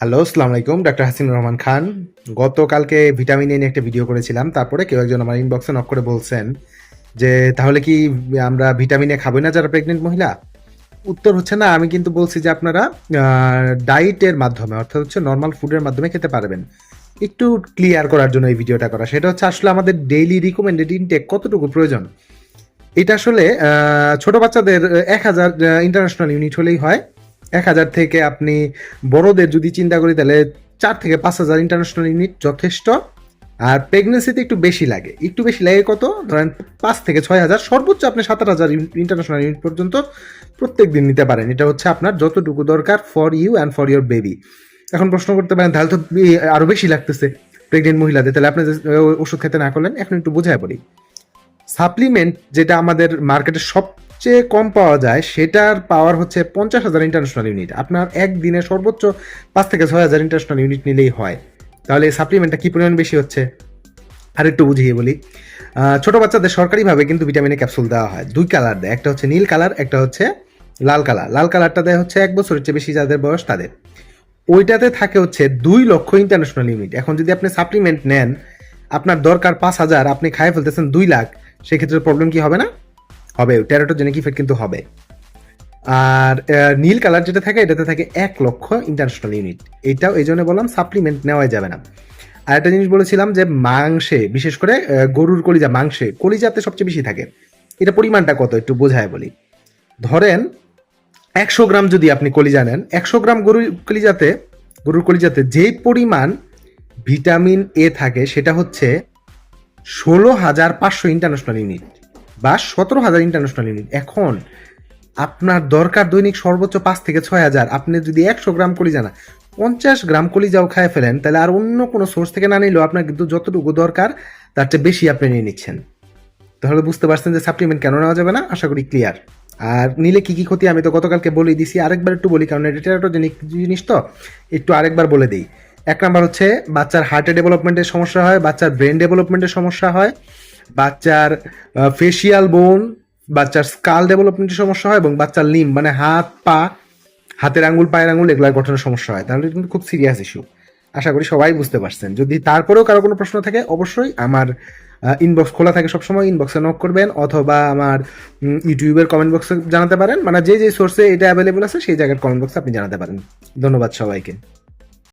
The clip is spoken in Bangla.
হ্যালো, আসসালামু আলাইকুম, ডাক্তার হাসিন রহমান খান। গতকালকে ভিটামিন এ নিয়ে একটা ভিডিও করেছিলাম, তারপরে কেউ একজন আমার ইনবক্সে নক করে বলছেন যে, তাহলে কি আমরা ভিটামিন এ খাব না যারা প্রেগনেন্ট মহিলা? উত্তর হচ্ছে না, আমি কিন্তু বলছি যে আপনারা ডায়েটের মাধ্যমে, অর্থাৎ হচ্ছে নর্মাল ফুডের মাধ্যমে খেতে পারবেন। একটু ক্লিয়ার করার জন্য এই ভিডিওটা করা। সেটা হচ্ছে আসলে আমাদের ডেইলি রিকমেন্ডেড ইনটেক কতটুকু প্রয়োজন? এটা আসলে ছোট বাচ্চাদের এক হাজার ইন্টারন্যাশনাল ইউনিট হলেই হয়। এক হাজার থেকে আপনি বড়দের যদি চিন্তা করি, তাহলে চার থেকে পাঁচ হাজার ইন্টারন্যাশনাল ইউনিট যথেষ্ট। আর প্রেগনেন্সিতে একটু বেশি লাগে। একটু বেশি লাগে কত? ধরেন পাঁচ থেকে ছয় হাজার, সর্বোচ্চ আপনি সাত আট হাজার ইন্টারন্যাশনাল ইউনিট পর্যন্ত প্রত্যেক দিন নিতে পারেন। এটা হচ্ছে আপনার যতটুকু দরকার for you and for your baby এখন প্রশ্ন করতে পারেন, তাহলে তো আরও বেশি লাগতেছে প্রেগনেন্ট মহিলাদের। তাহলে আপনি ওষুধ খেতে না করলেন, এখন একটু বোঝায় বলি। সাপ্লিমেন্ট যেটা আমাদের মার্কেটে সবচেয়ে কম পাওয়া যায়, সেটার পাওয়ার হচ্ছে পঞ্চাশ হাজার ইন্টারন্যাশনাল ইউনিট আপনার একদিনে সর্বোচ্চ পাঁচ থেকে ছয় হাজার ইন্টারন্যাশনাল ইউনিট নিলেই হয়। তাহলে সাপ্লিমেন্টটা কি পরিমাণ বেশি হচ্ছে? আর একটু বুঝিয়ে বলি। ছোট বাচ্চাদের সরকারিভাবে কিন্তু ভিটামিনের ক্যাপসুল দেওয়া হয়। দুই কালার দেয়। একটা হচ্ছে নীল কালার একটা হচ্ছে লাল কালার লাল কালারটা দেয় হচ্ছে এক বছরের চেয়ে বেশি যাদের বয়স তাদের। ওইটাতে থাকে হচ্ছে দুই লক্ষ ইন্টারন্যাশনাল ইউনিট এখন যদি আপনি সাপ্লিমেন্ট নেন, আপনার দরকার পাঁচ হাজার, আপনি খাই ফেলতেছেন দুই লাখ সেক্ষেত্রে প্রবলেম কি হবে না? হবে। টেরাটোজেনিক ইফেক্ট কিন্তু হবে। আর নীল কালার যেটা থাকে, এটাতে থাকে এক লক্ষ ইন্টারন্যাশনাল ইউনিট এটাও এই জন্য বললাম সাপ্লিমেন্ট নেওয়া যাবে না। আর একটা জিনিস বলেছিলাম যে, মাংসে, বিশেষ করে গরুর কলিজা, মাংসে, কলিজাতে সবচেয়ে বেশি থাকে। এটা পরিমাণটা কত? একটু বোঝায় বলি। ধরেন, একশো গ্রাম যদি আপনি কলিজা নেন, একশো গ্রাম গরুর কলিজাতে গরুর কলিজাতে যেই পরিমাণ ভিটামিন এ থাকে, সেটা হচ্ছে ষোলো হাজার পাঁচশো ইন্টারন্যাশনাল ইউনিট বা সতেরো হাজার ইন্টারন্যাশনাল ইউনিট এখন আপনার দরকার দৈনিক সর্বোচ্চ পাঁচ থেকে ছয় হাজার। আপনি যদি একশো গ্রাম কলিজা না, পঞ্চাশ গ্রাম কলিজাও খায় ফেলেন, তাহলে আর অন্য কোনো সোর্স থেকে না নিলেও আপনার কিন্তু যতটুকু দরকার, তার চেয়ে বেশি আপনি নিয়ে নিচ্ছেন। তাহলে বুঝতে পারছেন যে সাপ্লিমেন্ট কেন নেওয়া যাবে না? আশা করি ক্লিয়ার আর নিলে কি কি ক্ষতি? আমি তো গতকালকে বলে দিছি, আরেকবার একটু বলি, কারণ এটা টেরাটোজেনিক জিনিস তো, একটু আরেকবার বলে দিই। এক নাম্বার হচ্ছে বাচ্চার হার্টের ডেভেলপমেন্টের সমস্যা হয়, বাচ্চার ব্রেন ডেভেলপমেন্টের সমস্যা হয়, বাচ্চার ফেসিয়াল বোন বাচ্চার স্কাল ডেভেলপমেন্টের সমস্যা হয় এবং বাচ্চার লিম মানে হাত, পা, হাতের আঙ্গুল, পায়ের আঙুল এগুলোর গঠনের সমস্যা হয়। তাহলে কিন্তু খুব সিরিয়াস ইস্যু আশা করি সবাই বুঝতে পারছেন। যদি তারপরেও কারও কোনো প্রশ্ন থাকে, অবশ্যই আমার ইনবক্স খোলা থাকে সবসময় ইনবক্সে নক করবেন অথবা আমার ইউটিউবের কমেন্ট বক্সে জানাতে পারেন। মানে যে যে সোর্সে এটা অ্যাভেলেবল আছে, সেই জায়গার কমেন্ট বক্সে আপনি জানাতে পারেন। ধন্যবাদ সবাইকে।